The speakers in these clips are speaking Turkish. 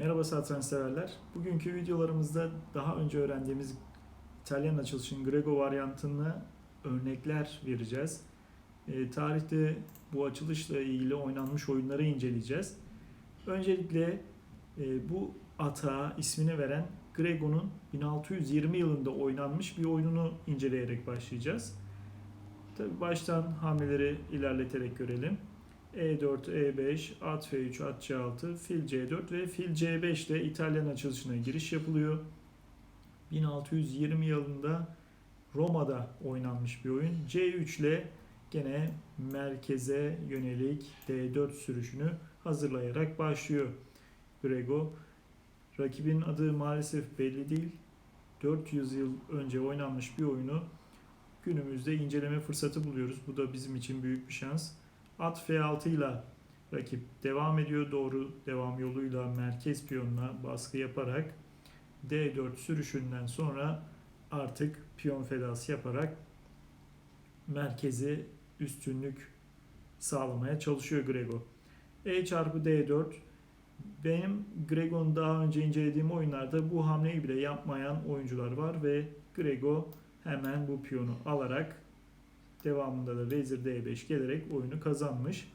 Merhaba satranç severler. Bugünkü videolarımızda daha önce öğrendiğimiz İtalyan açılışın Grego varyantını örnekler vereceğiz. E, tarihte bu açılışla ilgili oynanmış oyunları inceleyeceğiz. Öncelikle e, bu ata ismini veren Grego'nun 1620 yılında oynanmış bir oyununu inceleyerek başlayacağız. Tabi baştan hamleleri ilerleterek görelim. E4, E5, at F3, at C6, fil C4 ve fil C5 ile İtalyan açılışına giriş yapılıyor. 1620 yılında Roma'da oynanmış bir oyun. C3 ile gene merkeze yönelik D4 sürüşünü hazırlayarak başlıyor Grego. Rakibin adı maalesef belli değil. 400 yıl önce oynanmış bir oyunu günümüzde inceleme fırsatı buluyoruz. Bu da bizim için büyük bir şans. At F6 ile rakip devam ediyor. Doğru devam yoluyla merkez piyonuna baskı yaparak D4 sürüşünden sonra artık piyon fedası yaparak merkezi üstünlük sağlamaya çalışıyor Grego. E çarpı D4 benim Grego'nun daha önce incelediğim oyunlarda bu hamleyi bile yapmayan oyuncular var ve Grego hemen bu piyonu alarak devamında da vezir D5 gelerek oyunu kazanmış.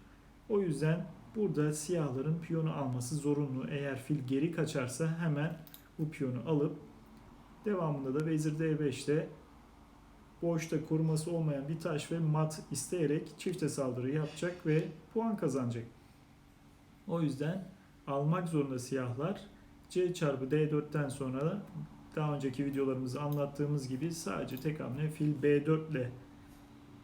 O yüzden burada siyahların piyonu alması zorunlu. Eğer fil geri kaçarsa hemen bu piyonu alıp devamında da vezir D5'te boşta koruması olmayan bir taş ve mat isteyerek çifte saldırı yapacak ve puan kazanacak. O yüzden almak zorunda siyahlar. C çarpı D4'ten sonra daha önceki videolarımızda anlattığımız gibi sadece tek hamle fil B4 ile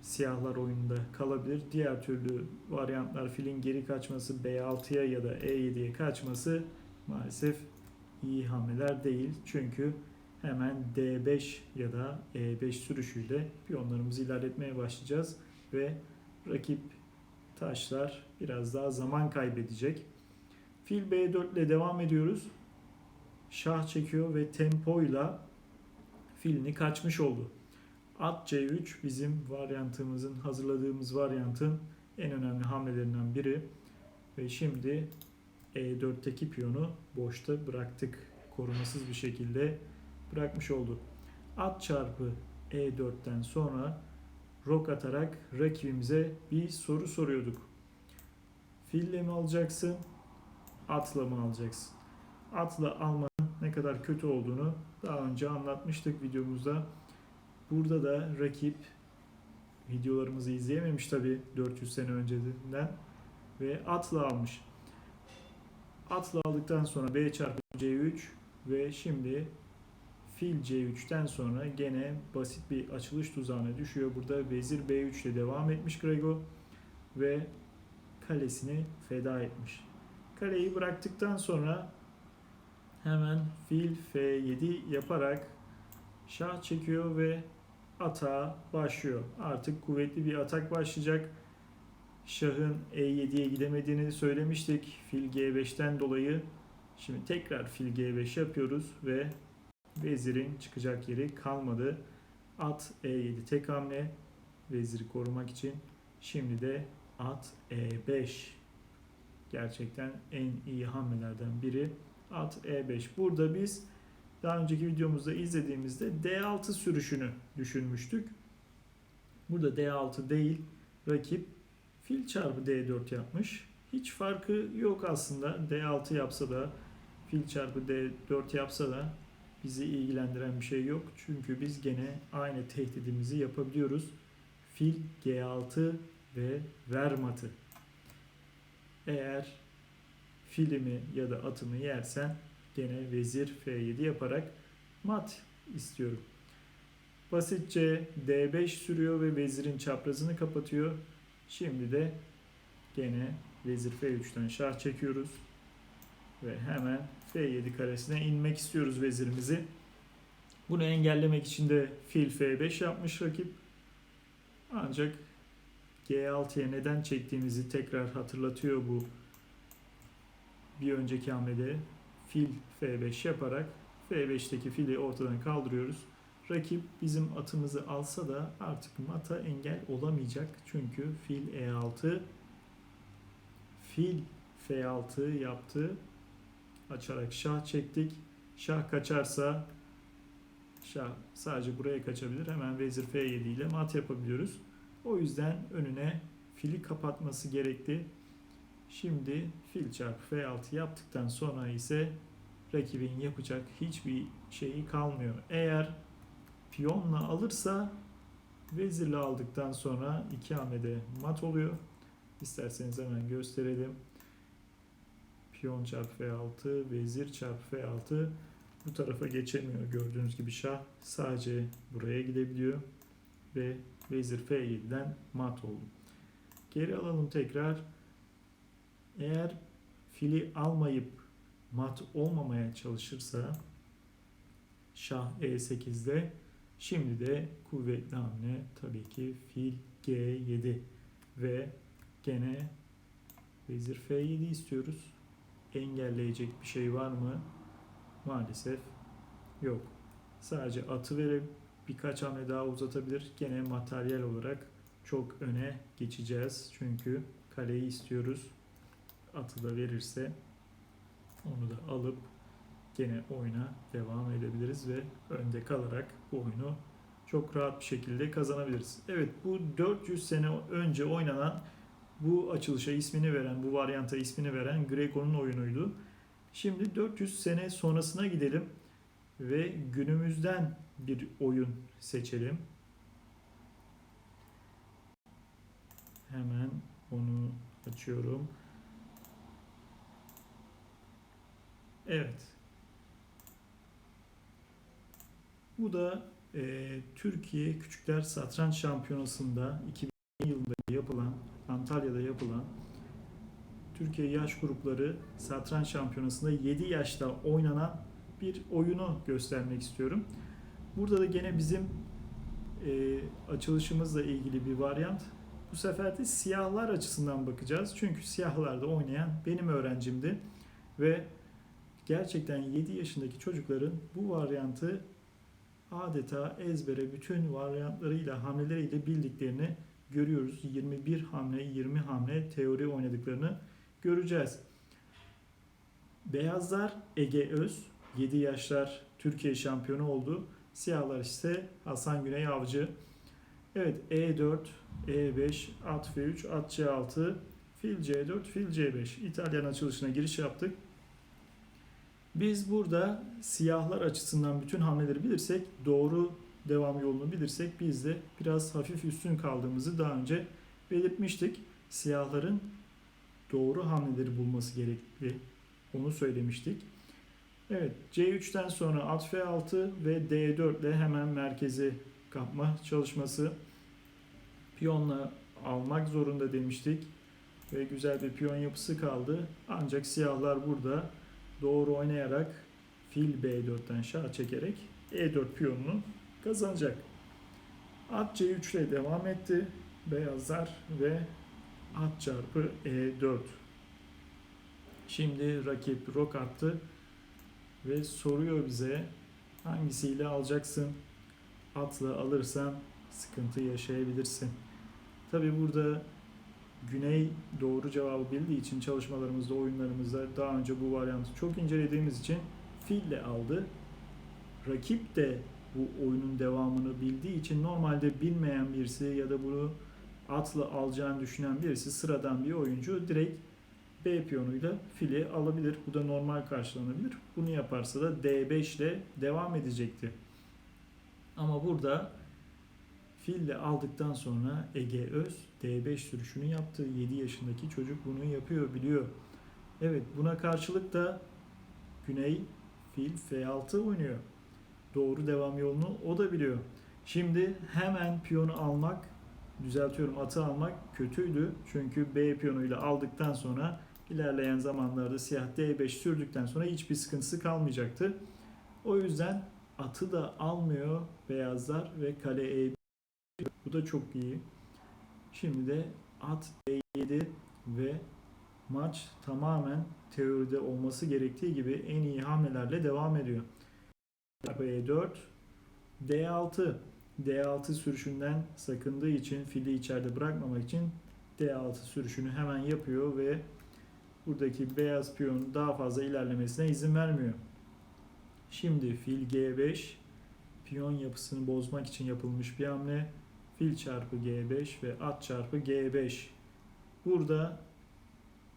siyahlar oyunda kalabilir. Diğer türlü varyantlar filin geri kaçması B6'ya ya da E7'ye kaçması maalesef iyi hamleler değil. Çünkü hemen D5 ya da E5 sürüşüyle piyonlarımızı ilerletmeye başlayacağız ve rakip taşlar biraz daha zaman kaybedecek. Fil B4 ile devam ediyoruz. Şah çekiyor ve tempoyla filini kaçmış oldu. At C3 bizim varyantımızın, hazırladığımız varyantın en önemli hamlelerinden biri. Ve şimdi E4'teki piyonu boşta bıraktık. Korumasız bir şekilde bırakmış olduk. At çarpı E4'ten sonra rok atarak rakibimize bir soru soruyorduk. Fille mi alacaksın? Atla mı alacaksın? Atla almanın ne kadar kötü olduğunu daha önce anlatmıştık videomuzda. Burada da rakip videolarımızı izleyememiş tabi 400 sene önceden ve atla almış. Atla aldıktan sonra B çarpı C3 ve şimdi fil C3'ten sonra gene basit bir açılış tuzağına düşüyor. Burada vezir B3 ile devam etmiş Grego ve kalesini feda etmiş. Kaleyi bıraktıktan sonra hemen fil F7 yaparak şah çekiyor ve atağa başlıyor. Artık kuvvetli bir atak başlayacak. Şahın E7'ye gidemediğini söylemiştik. Fil G5'ten dolayı. Şimdi tekrar fil G5 yapıyoruz ve vezirin çıkacak yeri kalmadı. At E7 tek hamle veziri korumak için. Şimdi de at E5 gerçekten en iyi hamlelerden biri. At E5. Burada biz daha önceki videomuzda izlediğimizde D6 sürüşünü düşünmüştük. Burada D6 değil, rakip fil çarpı D4 yapmış. Hiç farkı yok aslında. D6 yapsa da, fil çarpı D4 yapsa da bizi ilgilendiren bir şey yok. Çünkü biz gene aynı tehdidimizi yapabiliyoruz. Fil G6 ve ver matı. Eğer filimi ya da atımı yersen gene vezir F7 yaparak mat istiyorum. Basitçe D5 sürüyor ve vezirin çaprazını kapatıyor. Şimdi de gene vezir F3'ten şah çekiyoruz. Ve hemen F7 karesine inmek istiyoruz vezirimizi. Bunu engellemek için de fil F5 yapmış rakip. Ancak G6'ya neden çektiğimizi tekrar hatırlatıyor bu bir önceki hamlede fil F5 yaparak F5'teki fili ortadan kaldırıyoruz. Rakip bizim atımızı alsa da artık mata engel olamayacak. Çünkü fil E6 fil F6 yaptı. açarak şah çektik. Şah kaçarsa şah sadece buraya kaçabilir. Hemen vezir F7 ile mat yapabiliyoruz. O yüzden önüne fili kapatması gerekti. Şimdi fil çarpı F6 yaptıktan sonra ise rakibin yapacak hiçbir şeyi kalmıyor. Eğer piyonla alırsa vezirle aldıktan sonra iki hamlede mat oluyor. İsterseniz hemen gösterelim. Piyon çarpı F6, vezir çarpı F6 bu tarafa geçemiyor. Gördüğünüz gibi şah sadece buraya gidebiliyor ve vezir F7'den mat oldu. Geri alalım tekrar. Eğer fili almayıp mat olmamaya çalışırsa şah E8'de şimdi de kuvvetli hamle tabii ki fil G7 ve gene vezir F7 istiyoruz. Engelleyecek bir şey var mı? Maalesef yok. Sadece atı verip birkaç hamle daha uzatabilir. Gene materyal olarak çok öne geçeceğiz. Çünkü kaleyi istiyoruz. Atı da verirse onu da alıp gene oyuna devam edebiliriz ve önde kalarak bu oyunu çok rahat bir şekilde kazanabiliriz. Evet bu 400 sene önce oynanan bu açılışa ismini veren, bu varyanta ismini veren Greco'nun oyunuydu. Şimdi 400 sene sonrasına gidelim ve günümüzden bir oyun seçelim. Hemen onu açıyorum. Evet. Bu da e, Türkiye Küçükler Satranç Şampiyonası'nda 2000 yılında yapılan, Antalya'da yapılan Türkiye Yaş Grupları Satranç Şampiyonası'nda 7 yaşta oynanan bir oyunu göstermek istiyorum. Burada da gene bizim e, açılışımızla ilgili bir varyant. Bu sefer de siyahlar açısından bakacağız. Çünkü siyahlarda oynayan benim öğrencimdi ve gerçekten 7 yaşındaki çocukların bu varyantı adeta ezbere bütün varyantlarıyla, hamleleriyle bildiklerini görüyoruz. 21 hamle, 20 hamle teori oynadıklarını göreceğiz. Beyazlar Ege Öz, 7 yaşlar Türkiye şampiyonu oldu. Siyahlar ise Hasan Güney Avcı. Evet E4, E5, at F3, at C6, fil C4, fil C5. İtalyan açılışına giriş yaptık. Biz burada siyahlar açısından bütün hamleleri bilirsek, doğru devam yolunu bilirsek biz de biraz hafif üstün kaldığımızı daha önce belirtmiştik. Siyahların doğru hamleleri bulması gerekli. Onu söylemiştik. Evet C3'ten sonra at F6 ve D4 ile hemen merkezi kapma çalışması. Piyonla almak zorunda demiştik. Ve güzel bir piyon yapısı kaldı. Ancak siyahlar burada doğru oynayarak fil B4'ten şah çekerek E4 piyonunu kazanacak. At C3 ile devam etti. Beyazlar ve at çarpı E4. Şimdi rakip rok attı ve soruyor bize hangisiyle alacaksın? Atla alırsan sıkıntı yaşayabilirsin. Tabi burada Güney doğru cevabı bildiği için çalışmalarımızda, oyunlarımızda daha önce bu varyantı çok incelediğimiz için fille aldı. Rakip de bu oyunun devamını bildiği için normalde bilmeyen birisi ya da bunu atla alacağını düşünen birisi sıradan bir oyuncu direkt B piyonuyla fili alabilir. Bu da normal karşılanabilir. Bunu yaparsa da D5 ile devam edecekti. Ama burada fille aldıktan sonra Ege Öz D5 sürüşünü yaptı. 7 yaşındaki çocuk bunu yapıyor, biliyor. Evet buna karşılık da Güney fil F6 oynuyor. Doğru devam yolunu o da biliyor. Şimdi hemen piyonu almak, düzeltiyorum atı almak kötüydü. Çünkü B piyonuyla aldıktan sonra ilerleyen zamanlarda siyah D5 sürdükten sonra hiçbir sıkıntısı kalmayacaktı. O yüzden atı da almıyor beyazlar ve kale E1. Da çok iyi. Şimdi de at D7 ve maç tamamen teoride olması gerektiği gibi en iyi hamlelerle devam ediyor. E4 D6 D6 sürüşünden sakındığı için fili içeride bırakmamak için D6 sürüşünü hemen yapıyor ve buradaki beyaz piyonun daha fazla ilerlemesine izin vermiyor. Şimdi fil G5 piyon yapısını bozmak için yapılmış bir hamle. Fil çarpı G5 ve at çarpı G5. Burada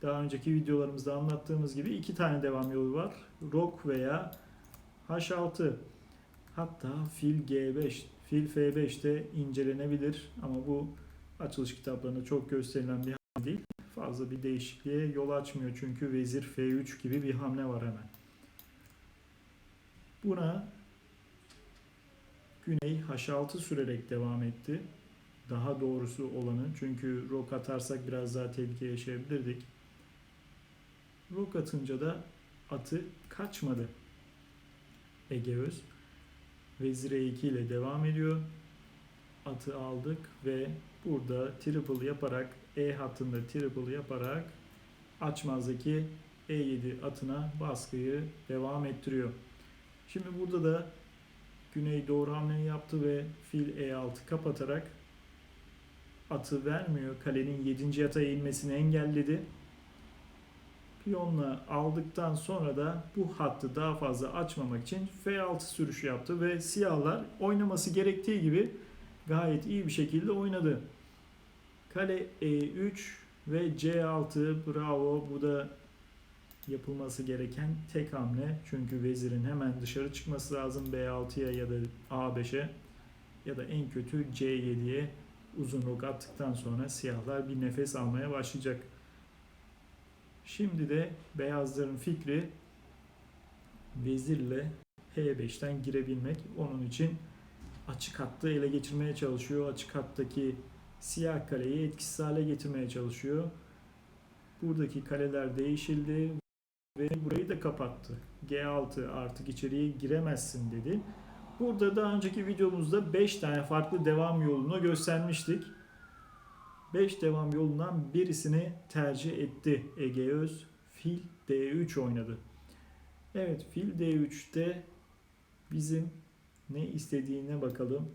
daha önceki videolarımızda anlattığımız gibi iki tane devam yolu var. Rok veya H6. Hatta fil G5, fil F5 de incelenebilir ama bu açılış kitaplarında çok gösterilen bir hamle değil. Fazla bir değişikliğe yol açmıyor çünkü vezir F3 gibi bir hamle var hemen. Buna Güney H6 sürerek devam etti. Daha doğrusu olanı çünkü rok atarsak biraz daha tehlike yaşayabilirdik. Rok atınca da atı kaçmadı. Ege Öz. Vezir E2 ile devam ediyor. Atı aldık ve burada triple yaparak E hattında triple yaparak açmazdaki E7 atına baskıyı devam ettiriyor. Şimdi burada da Güney doğru hamleyi yaptı ve fil E6 kapatarak atı vermiyor. Kalenin 7. yata eğilmesini engelledi. Piyonla aldıktan sonra da bu hattı daha fazla açmamak için F6 sürüşü yaptı ve siyahlar oynaması gerektiği gibi gayet iyi bir şekilde oynadı. Kale E3 ve C6 bravo bu da yapılması gereken tek hamle. Çünkü vezirin hemen dışarı çıkması lazım B6'ya ya da A5'e ya da en kötü C7'ye uzun rok attıktan sonra siyahlar bir nefes almaya başlayacak. Şimdi de beyazların fikri vezirle H5'ten girebilmek. Onun için açık hattı ele geçirmeye çalışıyor. Açık hattaki siyah kaleyi etkisiz hale getirmeye çalışıyor. Buradaki kaleler değişildi ve burayı da kapattı. G6 artık içeriye giremezsin dedi. Burada daha önceki videomuzda 5 tane farklı devam yolunu göstermiştik. 5 devam yolundan birisini tercih etti Ege Öz. Fil D3 oynadı. Evet fil D3'te bizim ne istediğine bakalım.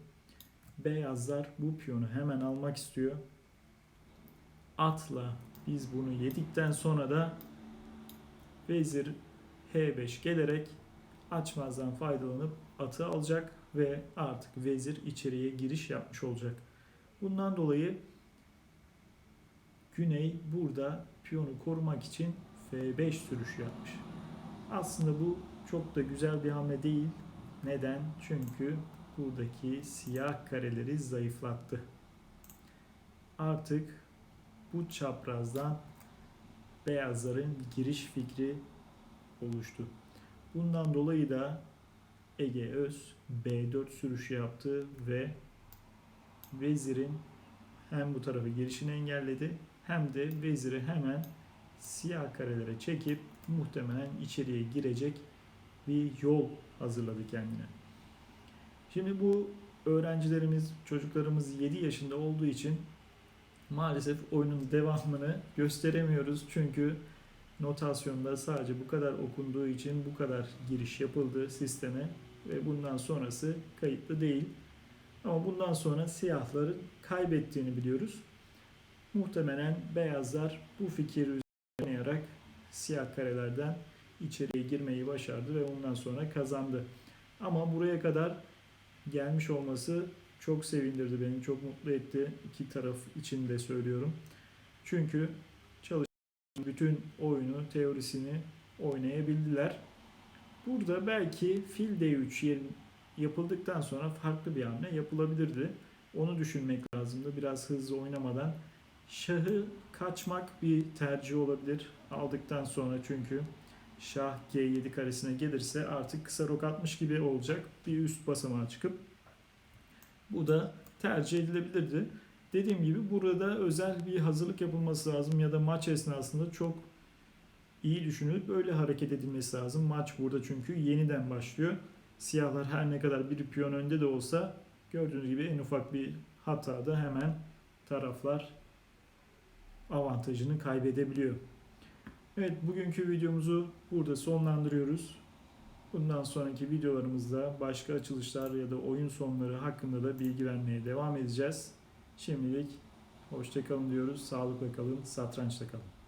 Beyazlar bu piyonu hemen almak istiyor. Atla biz bunu yedikten sonra da vezir H5 gelerek açmazdan faydalanıp atı alacak ve artık vezir içeriye giriş yapmış olacak. Bundan dolayı Güney burada piyonu korumak için F5 sürüşü yapmış. Aslında bu çok da güzel bir hamle değil. Neden? Çünkü buradaki siyah kareleri zayıflattı. Artık bu çaprazdan beyazların giriş fikri oluştu. Bundan dolayı da Ege Öz B4 sürüşü yaptı ve vezirin hem bu tarafa girişini engelledi hem de veziri hemen siyah karelere çekip muhtemelen içeriye girecek bir yol hazırladı kendine. Şimdi bu öğrencilerimiz, çocuklarımız 7 yaşında olduğu için maalesef oyunun devamını gösteremiyoruz. Çünkü notasyonda sadece bu kadar okunduğu için bu kadar giriş yapıldı sisteme ve bundan sonrası kayıtlı değil. Ama bundan sonra siyahların kaybettiğini biliyoruz. Muhtemelen beyazlar bu fikir üzerine siyah karelerden içeriye girmeyi başardı ve ondan sonra kazandı. Ama buraya kadar gelmiş olması çok sevindirdi beni, çok mutlu etti. İki taraf için de söylüyorum. Çünkü çalışan bütün oyunu, teorisini oynayabildiler. Burada belki fil D3 yerin yapıldıktan sonra farklı bir hamle yapılabilirdi. Onu düşünmek lazımdı. Biraz hızlı oynamadan. Şahı kaçmak bir tercih olabilir. Aldıktan sonra çünkü şah G7 karesine gelirse artık kısa rok atmış gibi olacak. Bir üst basamağa çıkıp bu da tercih edilebilirdi. Dediğim gibi burada özel bir hazırlık yapılması lazım ya da maç esnasında çok iyi düşünülüp öyle hareket edilmesi lazım. Maç burada çünkü yeniden başlıyor. Siyahlar her ne kadar bir piyon önde de olsa gördüğünüz gibi en ufak bir hatada hemen taraflar avantajını kaybedebiliyor. Evet bugünkü videomuzu burada sonlandırıyoruz. Bundan sonraki videolarımızda başka açılışlar ya da oyun sonları hakkında da bilgi vermeye devam edeceğiz. Şimdilik hoşçakalın diyoruz. Sağlıkla kalın, satrançta kalın.